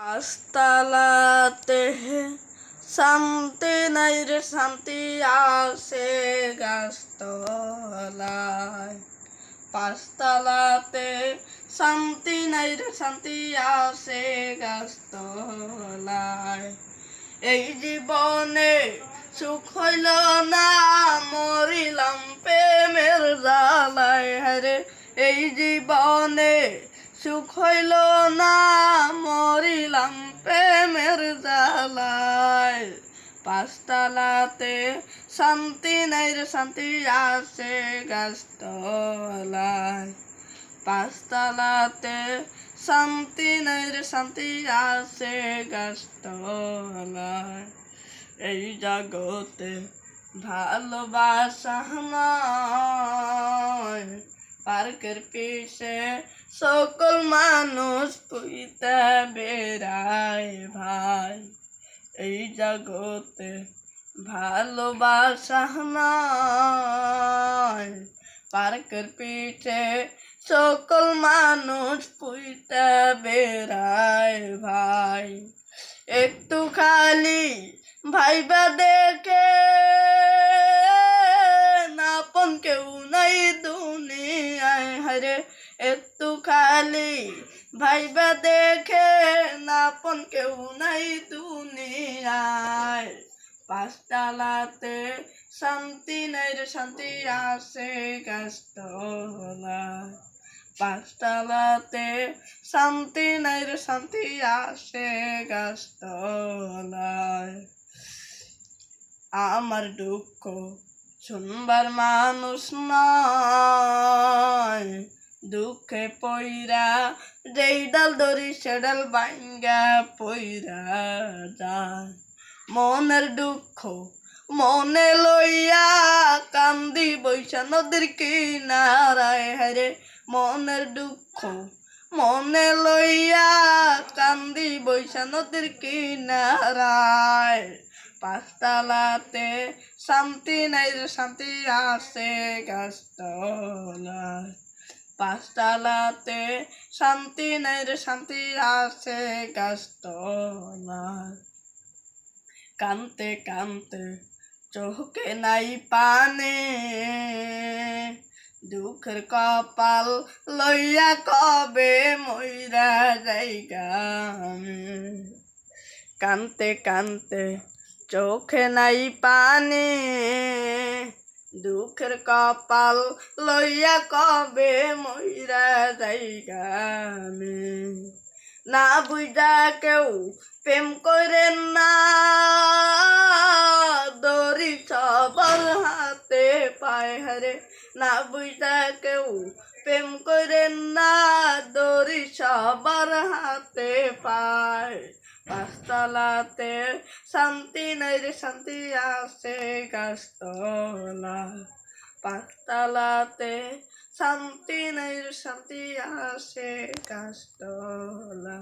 গাছতলাতে শান্তি নাই রে, শান্তি আসে গাছতলায়। পাঁচতলাতে শান্তি নাই রে, শান্তি আসে গাছতলায়। এই জীবনে সুখ হইল না, মরিলাম প্রেমের জ্বালায়। হরে এই জীবনে সুখ হইল না, মরিলাম প্রেমের জ্বালায়। পাঁচতলাতে শান্তি নাই রে, শান্তি আসে গাছতলায়। পাঁচতলাতে শান্তি নাই রে, শান্তি আসে গাছতলায়। এই জগতে ভালোবাসা নয় পার্কের পিছে সকল মানুষ পুইতে বেড়ায় ভাই। এই জগতে ভালোবাসা নয় পার্কের পিছে সকল মানুষ পুইতে বেড়ায় ভাই। একটু খালি ভাইবা দেখে হরে একটু খালি ভাইবা দেখে আপন কেউ নাই দুনিয়ায়। পাঁচতলাতে শান্তি নাই রে, শান্তি আসে গাছতলায় পাঁচতলাতে শান্তি নাই রে, শান্তি আসে গাছতলায় আমার দুঃখ শুনবার মানুষ নয়। দুঃখে পইরা, যেই ডাল ধরি সেডাল বাইঙ্গা পইরা যায়। মনের দুঃখ মনে লইয়া কান্দি বৈশা নদীর কিনারায়। হারে মনের দুঃখ মনে লইয়া কান্দি বৈশা নদীর কিনারায়। পাঁচতলাতে শান্তি নাই রে শান্তি আসে গাছতলায়। পাঁচতলাতে শান্তি নাই রে শান্তি আসে গাছতলায়। কানতে কানতে চোখে নাই পানে, দুঃখের কপাল লইয়া কবে মইরা জায়গা কানতে কানতে চোখে নাই পানে, দুঃখের কপাল লইয়া কবে মইরা জায়গা না বুঝা কেউ প্রেম করেন না, দড়ি সবল হাতে পায় হারে। না বুঝা কেউ প্রেম করেন না, দড়ি সবার হাতে পায় পাঁচতলাতে শান্তি নাই রে শান্তি আসে গাছতলা। পাঁচতলাতে শান্তি নাই রে শান্তি আসে গাছতলা।